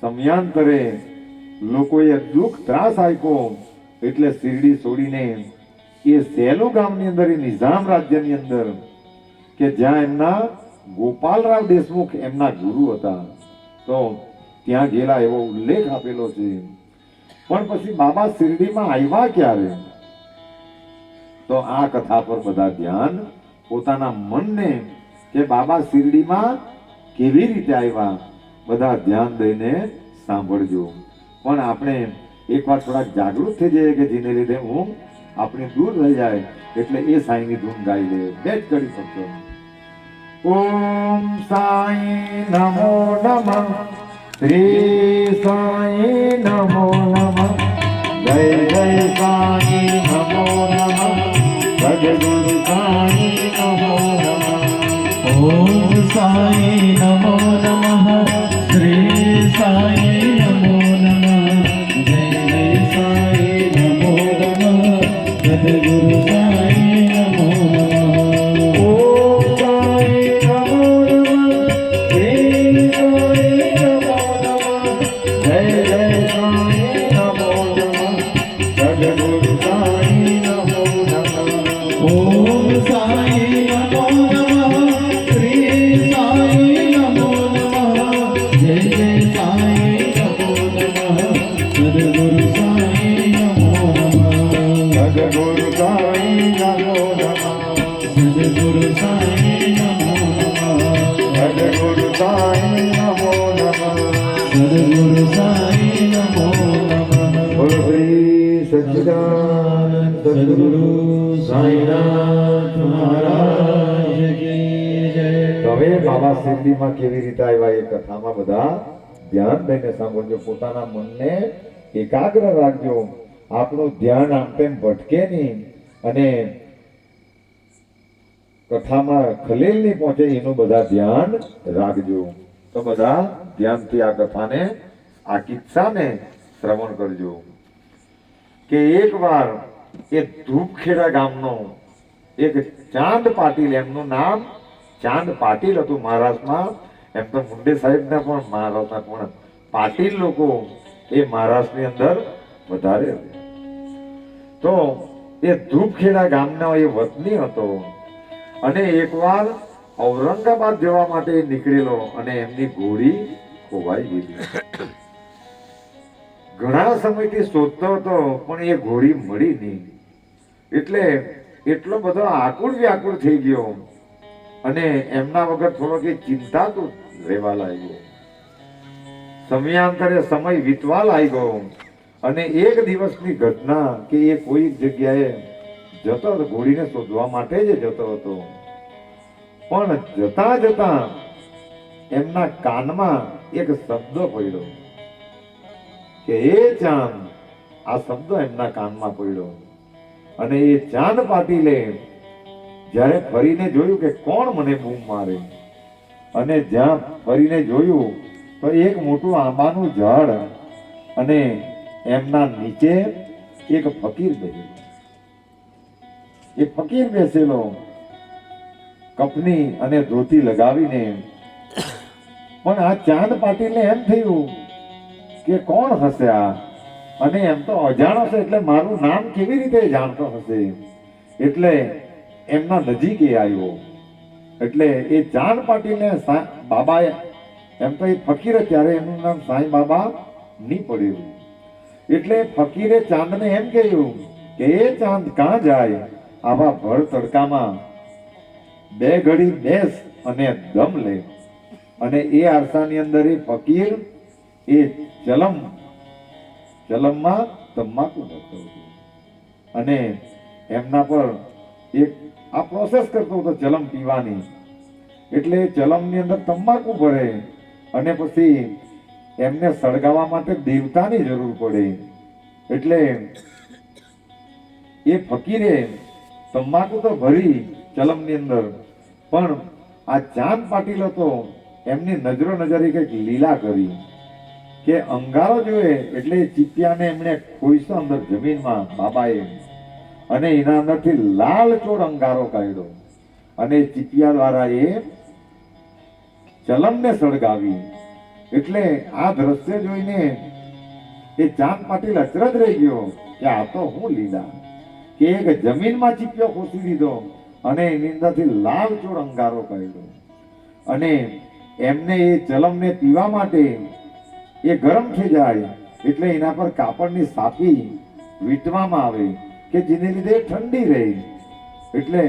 સમયાંતરે લોકોએ દુઃખ ત્રાસ આપ્યો. એટલે શિરડી છોડીને એ સેલુ ગામની અંદર, એ નિઝામ રાજ્યની અંદર, કે જ્યાં એમના ગોપાલરાવ દેશમુખ એમના ગુરુ હતા. તો ત્યાં ગયેલા એવો ઉલ્લેખ આપેલો છે. પણ પછી બાબા શિરડીમાં આવ્યા ક્યારે? તો આ કથા પર બધા ધ્યાન પોતાના મનને કે બાબા શિરડીમાં કેવી રીતે આવ્યા? બધા ધ્યાન દઈને સાંભળજો. પણ આપણે એકવાર થોડાક જાગૃત થઈ જઈએ કે જેને લીધે હું આપણે દૂર રહી જાય, એટલે એ સાંઈની ધૂન ગાઈ લે. બે જ કરી શકશો ઓમ સાંઈ નમો નમઃ. શ્રી સાંઈ નમો નમઃ. જય જય સાંઈ નમો નમઃ. સદગુરુ સાંઈ નમો નમઃ. ઓમ સાઈ નમઃ બાબા શિરડીમાં કેવી રીતે આવ્યા એ કથામાં બધા ધ્યાન દઈને સાંભળજો. પોતાના મનને એકાગ્ર રાખજો. આપણું ધ્યાન આમ તેમ ભટકે નહીં અને કથામાં ખલેલ નહીં પહોંચે એનું બધા ધ્યાન રાખજો. તો બધા ધ્યાનથી આ કથાને, આ કિસ્સાને શ્રવણ કરજો. કે એકવાર એ ધૂપખેડા ગામનો એક ચાંદ પાટીલ, એમનું નામ ચાંદ પાટીલ હતું મહારાષ્ટ્રમાં. એમ તો મુંડે સાહેબના પણ મહારાષ્ટ્રના પણ પાટીલ લોકો એ મહારાષ્ટ્રની અંદર વધારે તો એ ધૂપખેડા ગામના એ વતની હતો અને એકવાર ઔરંગાબાદ જવા માટે નીકળેલો અને એમની ઘોડી ખોવાઈ ગયેલી ઘણા સમયથી શોધતો હતો, પણ એ ઘોડી મળી નહીં. એટલે એટલો બધો આકુળ વ્યાકુળ થઈ ગયો. અને એમના વગર થોડો કે ચિંતા તો રહેવા લાગ્યો. સમયાંતરે સમય વીતવા લાગ્યો અને એક દિવસની ઘટના કે એ કોઈ જગ્યાએ જતો હતો ઘોડીને શોધવા માટે જ જતો હતો. પણ જતા જતા એમના કાનમાં એક શબ્દ પડ્યો. કે એ ચાંદ, આ શબ્દ એમના કાનમાં પડ્યો. અને એ ચાંદ પાટીલે જ્યારે ફરીને જોયું કે કોણ મને બૂમ મારે? અને જ્યાં ફરીને જોયું, તો એક મોટું આંબાનું ઝાડ અને એમના નીચે એક ફકીર બેઠેલો એ ફકીર બેસેલો, કપની અને ધોતી લગાવીને. પણ આ ચાંદ પાટીલને એમ થયું કે કોણ હશે આ? અને એમ તો અજાણો છે, એટલે મારું નામ કેવી રીતે જાણતો હશે? એટલે એમના નજીક આવ્યો. એટલે એ ચાંદ પાટીને બાબાએ એમ તો એ ફકીર ત્યારે એનું નામ સાંઈ બાબા નહીં પડ્યું. એટલે ફકીરે ચાંદને એમ કહ્યું કે, એ ચાંદ કાં જાય? આવા ભર તડકામાં બે ઘડી બેસ અને દમ લે. અને એ આરસાની અંદર એ ફકીર એ ચલમ, ચલમમાં તમાકુ નતો અને એમના પર એક આ પ્રોસેસ કરતો હતો જલમ પીવાની. એટલે જલમની અંદર તમાકુ ભરે અને પછી એમને સળગાવવા માટે દેવતાની જરૂર પડે. એટલે એ ફકીરે તમાકુ તો ભરી ચલમની અંદર, પણ આ ચાંદ પાટીલ હતો એમની નજરો નજરે કંઈક લીલા કરી કે અંગારો જોયે એટલે ચીપિયાને એમણે ખોઈશો અંદર જમીનમાં બાબાએ અને એના અંદરથી લાલ ચોર અંગારો કાઢ્યો. અને ચીપિયા દ્વારા એ ચલમને સળગાવી. એટલે આ દ્રશ્ય જોઈને એ ચાંદ પાટીલ અચરજ રહી ગયો કે આ તો હું લીલા. કે એક જમીનમાં ચીપિયો ખોસી દીધો અને એની અંદરથી લાલ ચોર અંગારો કાઢ્યો. અને એમને એ ચલમને પીવા માટે એ ગરમ થઈ જાય. એટલે એના પર કાપડની સાપી વીંટવામાં આવે. કે જેને લીધે ઠંડી રહે. એટલે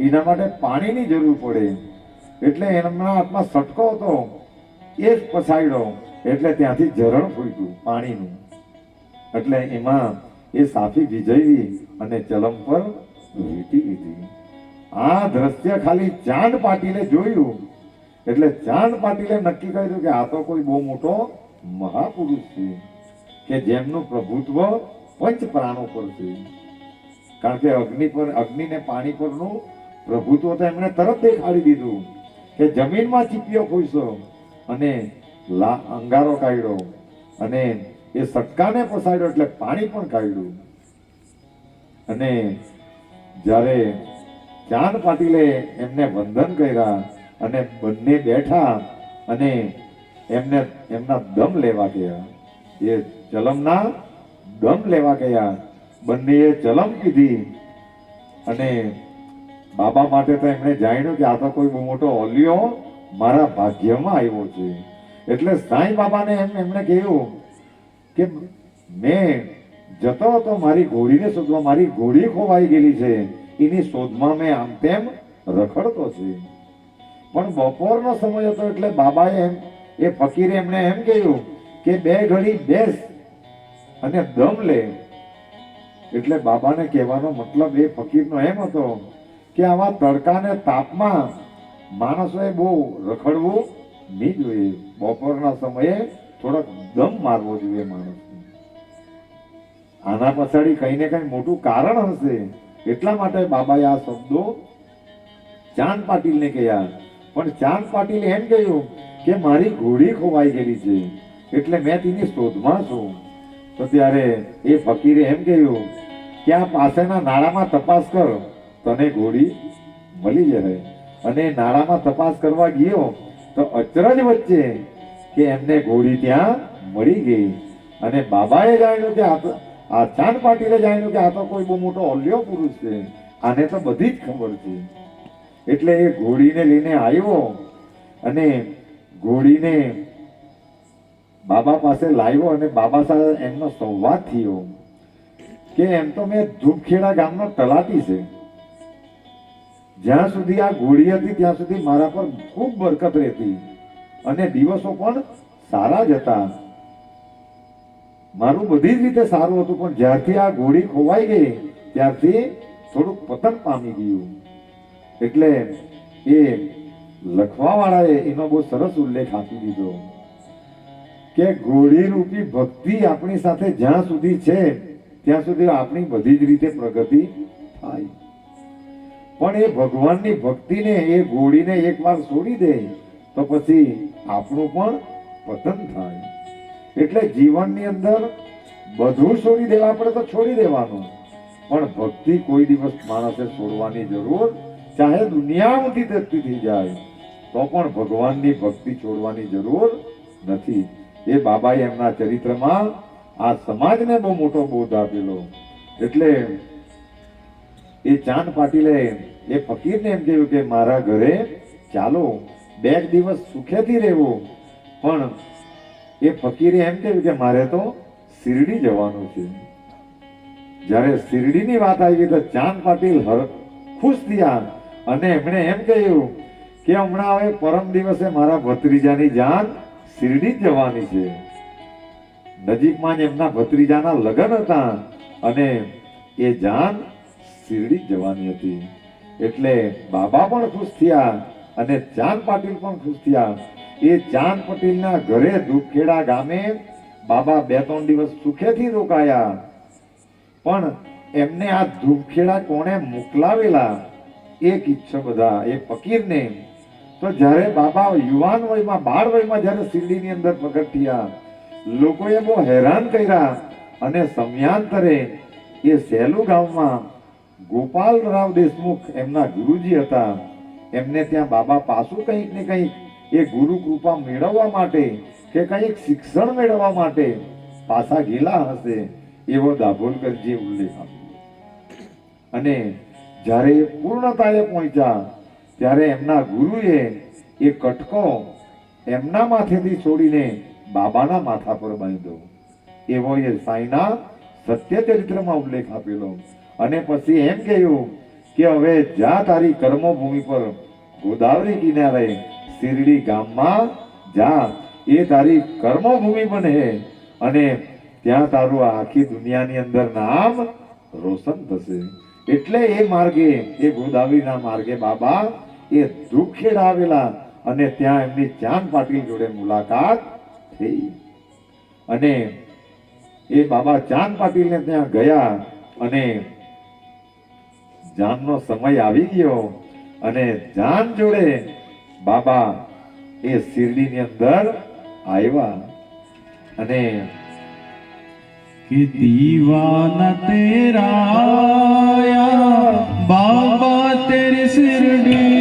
એના માટે પાણીની જરૂર પડે. એટલે એમના હાથમાં સટકો હતો, એ જ પછાડ્યો એટલે ત્યાંથી ઝરણ ફૂટ્યું પાણીનું. એટલે એમાં એ સાફી વિજયવી અને ચલમ પર વીટી લીધી. આ દ્રશ્ય ખાલી ચાંદ પાટીલે જોયું. એટલે ચાંદ પાટીલે નક્કી કર્યું કે આ તો કોઈ બહુ મોટો મહાપુરુષ છે, કે જેમનું પ્રભુત્વ પંચ પ્રાણો પર છે. કારણ કે અગ્નિ પર, અગ્નિ ને પાણી પરનું પ્રભુત્વ તો એમણે તરત દેખાડી દીધું કે જમીનમાં ચીપિયો ખોઈશો અને લા, અંગારો કાઢ્યો અને એ સટકાને પસાડ્યો એટલે પાણી પણ કાઢ્યું. અને જ્યારે ચાંદ પાટીલે એમને વંદન કર્યા અને બંને બેઠા અને એમને, એમના દમ લેવા ગયા. એ ચલમના દમ લેવા ગયા. બંનેએ જલમ કીધી અને બાબા માટે તો એમણે જાણ્યું કે આ તો કોઈ બહુ મોટો ઓલિયો મારા ભાગ્યમાં આવ્યો છે. એટલે સાંઈ બાબાને એમ એમણે કહ્યું કે મેં જતો હતો મારી ઘોડીને શોધવા, મારી ઘોડી ખોવાઈ ગયેલી છે. એની શોધમાં મેં આમ તેમ રખડતો છે. પણ બપોરનો સમય હતો એટલે બાબાએ એમ, એ ફકીરે એમણે એમ કહ્યું કે બે ઘડી બેસ અને દમ લે. એટલે બાબાને કહેવાનો મતલબ એ ફકીરનો એમ હતો કે આવા તડકાને તાપમાં માણસોએ બહુ રખડવું નહીં જોઈએ. બપોરના સમયે થોડોક દમ મારવો જોઈએ માણસને. આના પછાડી કઈ ને કઈ મોટું કારણ હશે. એટલા માટે બાબાએ આ શબ્દો ચાંદ પાટીલને કહ્યા. પણ ચાંદ પાટીલે એમ કહ્યું કે મારી ઘોડી ખોવાઈ ગયેલી છે. એટલે મેં તેની શોધમાં છું. તો ત્યારે એ ફકીરે એમ કહ્યું આ પાસેના નાળામાં તપાસ કર. તને ઘોડી મળી જશે અને નાળામાં તપાસ કરવા ગયો તો અચરજ વચ્ચે કે એમને ઘોડી ત્યાં મળી ગઈ. અને બાબાએ જાણ્યું કે આ આ ચાંદ પાટીલે જાણ્યું કે આ તો કોઈ બહુ મોટો ઓલ્યો પુરુષ છે. આને તો બધી જ ખબર છે. એટલે એ ઘોડીને લઈને આવ્યો અને ઘોડીને બાબા પાસે લાવ્યો અને બાબા સાથે એમનો સંવાદ થયો. કે એમ તો મેં ધૂપખેડા ગામનો તલાટી છે. જ્યાં સુધી આ ઘોડી હતી, ત્યાં સુધી મારા પર ખૂબ બરકત રહેતી. અને દિવસો પણ સારા જ હતા. મારું બધી જ રીતે સારું હતું, પણ જ્યારથી આ ઘોડી ખોવાઈ ગઈ, ત્યારથી થોડુંક પતન પામી ગયું. એટલે એ લખવા વાળાએ એનો બહુ સરસ ઉલ્લેખ આપી દીધો. કે ઘોડી રૂપી ભક્તિ આપણી સાથે જ્યાં સુધી છે ત્યાં સુધી આપણી બધી જ રીતે પ્રગતિ થાય. પણ એ ભગવાનની ભક્તિને એ ઘોડીને એકવાર છોડી દે, તો પછી આપણું પણ પતન થાય. એટલે જીવનની અંદર બધું છોડી દેવા, આપણે તો છોડી દેવાનું. પણ ભક્તિ કોઈ દિવસ માણસે છોડવાની જરૂર, ચાહે દુનિયા ઊંધી ધરતી થઈ જાય, તો પણ ભગવાનની ભક્તિ છોડવાની જરૂર નથી. એ બાબાએ એમના ચરિત્રમાં આ સમાજને બહુ મોટો બોધ આપેલો. એટલે એ ચાંદ પાટીલે એ ફકીરને એમ કહ્યું કે મારા ઘરે ચાલો, બે દિવસ સુખેથી રહેવું. પણ એ ફકીરે એમ કહ્યું કે મારે તો શિરડી જવાનું છે. જ્યારે શિરડીની વાત આવી તો ચાંદ પાટીલ હર ખુશ થયા અને એમણે એમ કહ્યું કે હમણાં હવે પરમ દિવસે મારા ભત્રીજાની જાન શિરડી જવાની છે. નજીકમાં એમના ભત્રીજાના લગ્ન હતા અને એ જાન શિરડી જવાની હતી. એટલે બાબા પણ ખુશ થયા અને ચાંદ પાટીલ પણ ખુશ થયા. એ ચાંદ પટેલના ઘરે દુખેડા ગામે બાબા બે ત્રણ દિવસ સુખેથી રોકાયા. પણ એમને આ ધૂપખેડા કોણે મોકલાવેલા? એક ઈચ્છો બધા, એ ફકીરને. તો જ્યારે બાબા યુવાન વયમાં, બાળ વયમાં જ્યારે શિરડીની અંદર પ્રગટ થયા લોકોએ બહુ હેરાન કર્યા અને સમયાંતરે એ સહેલું ગામમાં ગોપાલરાવ દેશમુખ એમના ગુરુજી હતા. એમને ત્યાં બાબા પાછું કંઈક ને કંઈક એ ગુરુ કૃપા મેળવવા માટે કે કંઈક શિક્ષણ મેળવવા માટે પાછા ગયેલા હશે એવો દાભોલકરજી ઉલ્લેખ અને જ્યારે એ પૂર્ણતાએ પહોંચ્યા, ત્યારે એમના ગુરુએ એ કટકો એમના માથેથી છોડીને બાબાના માથા પર બાંધ્યો. એવો એ સાંઈના સત્ય ચરિત્રમાં ઉલ્લેખ આપેલો. અને પછી એમ કહ્યું કે હવે જા તારી કર્મભૂમિ પર ગોદાવરી કિનારે શિરડી ગામમાં જા. એ તારી કર્મભૂમિ બને. અને ત્યાં તારું આખી દુનિયાની અંદર નામ રોશન થશે. એટલે એ માર્ગે, એ ગોદાવરીના માર્ગે બાબા એ દુઃખેડ આવેલા અને ત્યાં એમની ચાંદ પાટીલ જોડે મુલાકાત થઈ. અને એ બાબા ચાંદ પાટીલને ત્યાં ગયા અને જાનનો સમય આવી ગયો અને જાન જોડે બાબા એ શિરડીની અંદર આવ્યા. અને કે દીવાના તેરા બાબા તેરી શિરડી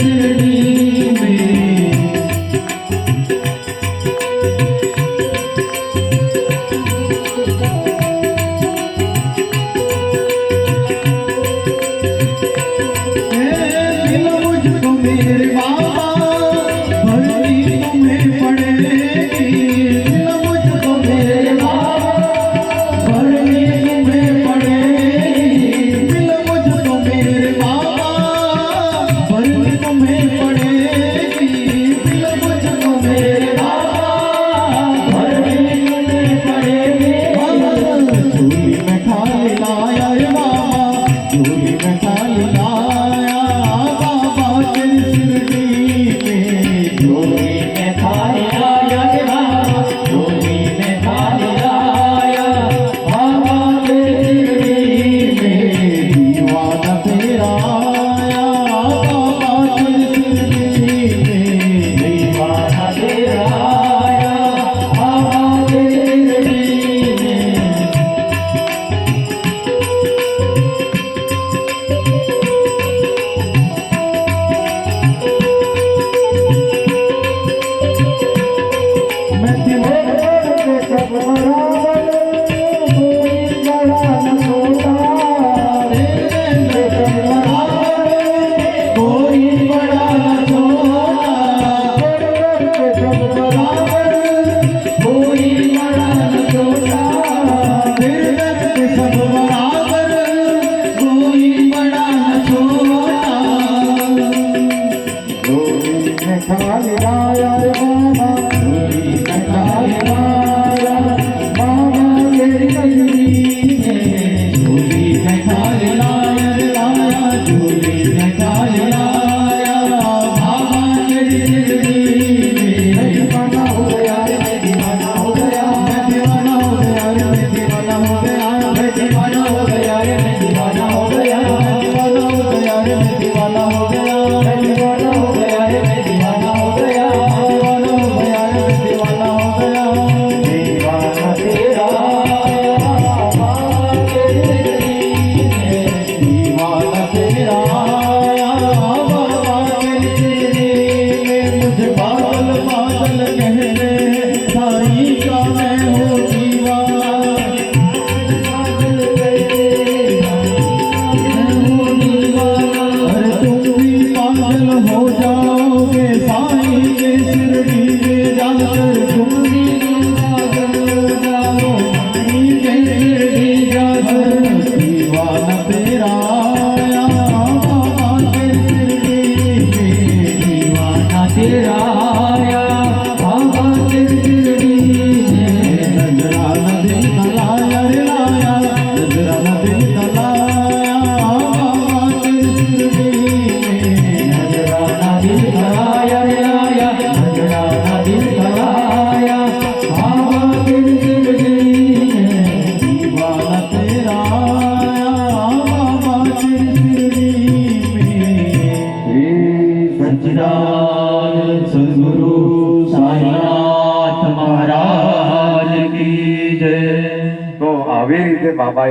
Thank you.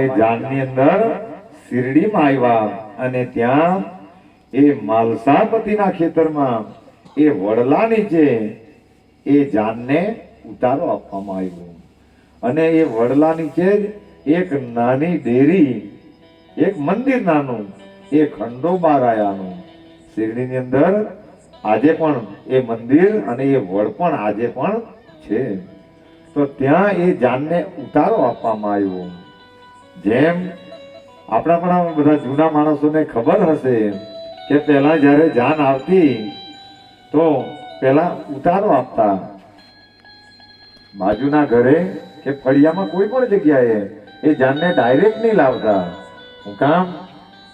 બાબાએ જાનની અંદર શિરડીમાં આવ્યા અને ત્યાં એ માલસાપતિના ખેતરમાં એ વડલા નીચે એ જાનને ઉતારો આપવામાં આવ્યો. અને એ વડલા નીચે જ એક નાની ડેરી, એક મંદિર નાનું, એ ખંડોબારાયાનું શિરડીની અંદર આજે પણ એ મંદિર અને એ વડ પણ આજે પણ છે. તો ત્યાં એ જાનને ઉતારો આપવામાં આવ્યો. જેમ આપણા પણ બધા જૂના માણસોને ખબર હશે કે પહેલા જ્યારે જાન આવતી, તો પહેલા ઉતારો આપતા. બાજુના ઘરે કે ફળિયામાં કોઈ પણ જગ્યાએ એ જાનને ડાયરેક્ટ નહીં લાવતા. હું કામ?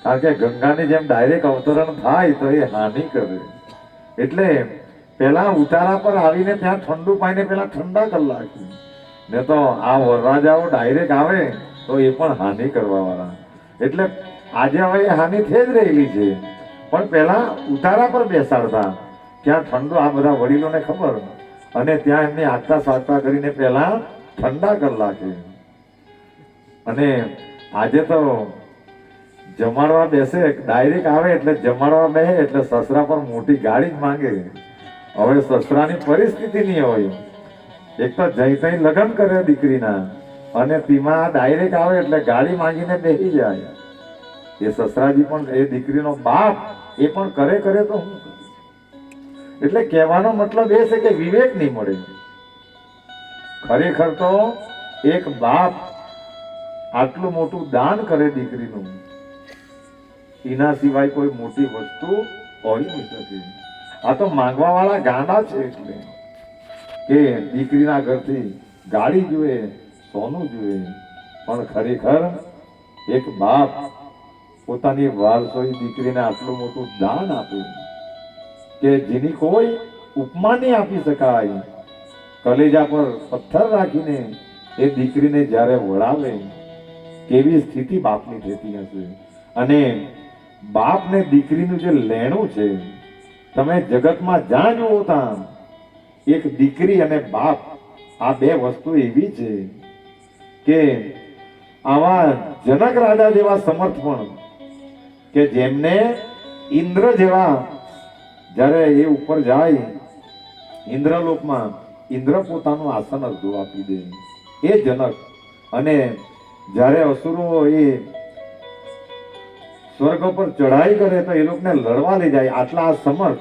કારણ કે ગંગાની જેમ ડાયરેક્ટ અવતરણ થાય, તો એ હાનિ કરે. એટલે પેલા ઉતારા પર આવીને ત્યાં ઠંડુ પાઈને પેલા ઠંડા કલાક. ને તો આ વરરાજાઓ ડાયરેક્ટ આવે તો એ પણ હાનિ કરવા વાળા એટલે આજે હવે એ હાનિ થઈ જ રહેલી છે. પણ પેલા ઉતારા પર બેસાડતા. ત્યાં ઠંડો આ બધા વડીલોને ખબર? અને ત્યાં એમને આગતા સાગતા કરીને પેલા ઠંડા કલાકે અને આજે તો જમાડવા બેસે, ડાયરેક્ટ આવે એટલે જમાડવા બેસે એટલે સસરા પર મોટી ગાડી જ માંગે. હવે સસરાની પરિસ્થિતિ નહીં હોય. એક તો જઈ તઈ લગ્ન કરે દીકરીના. અને તેમાં ડાયરેક્ટ આવે એટલે ગાડી માંગીને બેસી જાય. એ સસરાજી પણ, એ દીકરીનો બાપ, એ પણ કરે કરે તો હું એટલે કહેવાનો મતલબ એ છે કે વિવેક નહીં મળે. ખરેખર તો એક બાપ આટલું મોટું દાન કરે દીકરીનું, એના સિવાય કોઈ મોટી વસ્તુ હોઈ નહીં શકે. આ તો માંગવા વાળા ગાંડા છે એટલે. કે દીકરીના ઘરથી ગાડી જોઈએ સોનું જોઈએ. પણ ખરેખર એક બાપ પોતાની વારસોઈ દીકરીને આટલું મોટું દાન આપ્યું કે જેની કોઈ ઉપમા નહીં આપી શકાય. કલેજા પર પથ્થર રાખીને એ દીકરીને જ્યારે વળાવે, કેવી સ્થિતિ બાપની થતી હશે? અને બાપને દીકરીનું જે લેણું છે, તમે જગતમાં જ્યાં જુઓ ત્યાં, એક દીકરી અને બાપ આ બે વસ્તુ એવી છે કે આવા જનક રાજા જેવા સમર્થ પણ કે જેમને ઇન્દ્ર જેવા જ્યારે એ ઉપર જાય, ઇન્દ્રલોકમાં ઇન્દ્ર પોતાનું આસન અડધું આપી દે. એ જનક. અને જ્યારે અસુરો એ સ્વર્ગ પર ચઢાઈ કરે તો એ લોકોને લડવા લઈ જાય આટલા સમર્થ.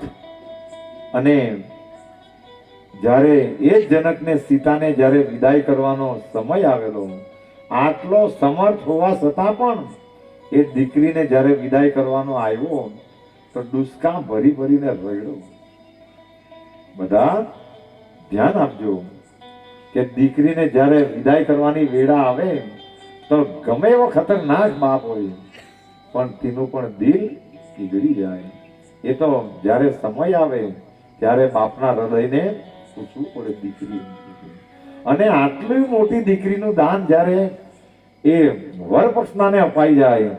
અને જ્યારે એ જ જનકને સીતાને જ્યારે વિદાય કરવાનો સમય આવેલો, આટલો સમર્થ હોવા છતાં પણ એ દીકરીને જ્યારે વિદાય કરવાનો આવ્યો, તો ડુસકા ભરી ભરીને રડ્યો. બધા ધ્યાન આપજો કે દીકરીને જ્યારે વિદાય કરવાની વેળા આવે, તો ગમે એવો ખતરનાક બાપ હોય, પણ તેનું પણ દિલ પીગળી જાય. એ તો જ્યારે સમય આવે, ત્યારે બાપના હૃદયને પૂછવું પડે દીકરી? અને આટલી મોટી દીકરીનું દાન જ્યારે એ વરપક્ષનાને અપાઈ જાય,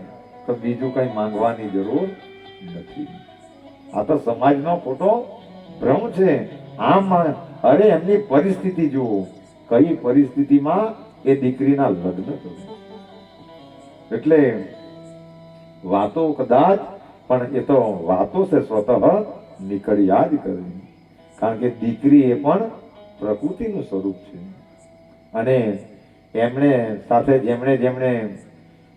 તો બીજું કઈ માંગવાની જરૂર નથી. આ તો સમાજનો ખોટો ભ્રમ છે. આમ, અરે એમની પરિસ્થિતિ જુઓ. કઈ પરિસ્થિતિમાં એ દીકરીના લગ્ન એટલે વાતો કદાચ, પણ એ તો વાતો છે, સ્વતઃ નીકળ્યા જ કરે કારણ કે દીકરી એ પણ પ્રકૃતિનું સ્વરૂપ છે. અને એમણે સાથે જેમણે જેમણે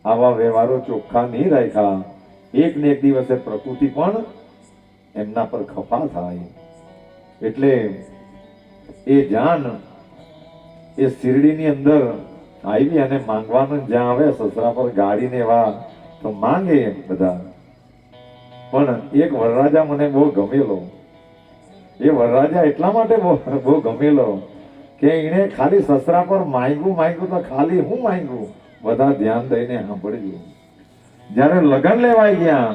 આવા વ્યવહારો ચોખ્ખા નહીં રાખ્યા એક ને એક દિવસે પ્રકૃતિ પણ એમના પર ખફા થાય. એટલે એ જાન એ શિરડીની અંદર આવી અને માંગવાનું જ્યાં આવે સસરા પર ગાડીને એવા તો માંગે બધા. પણ એક વરરાજા મને બહુ ગમેલો. એ વરરાજા એટલા માટે બહુ ગમેલો કે એણે ખાલી સસરા પર માંગ્યું માંગ્યું તો ખાલી હું માંગ્યું? બધા ધ્યાન દઈને સાંભળજો. જ્યારે લગ્ન લેવાઈ ગયા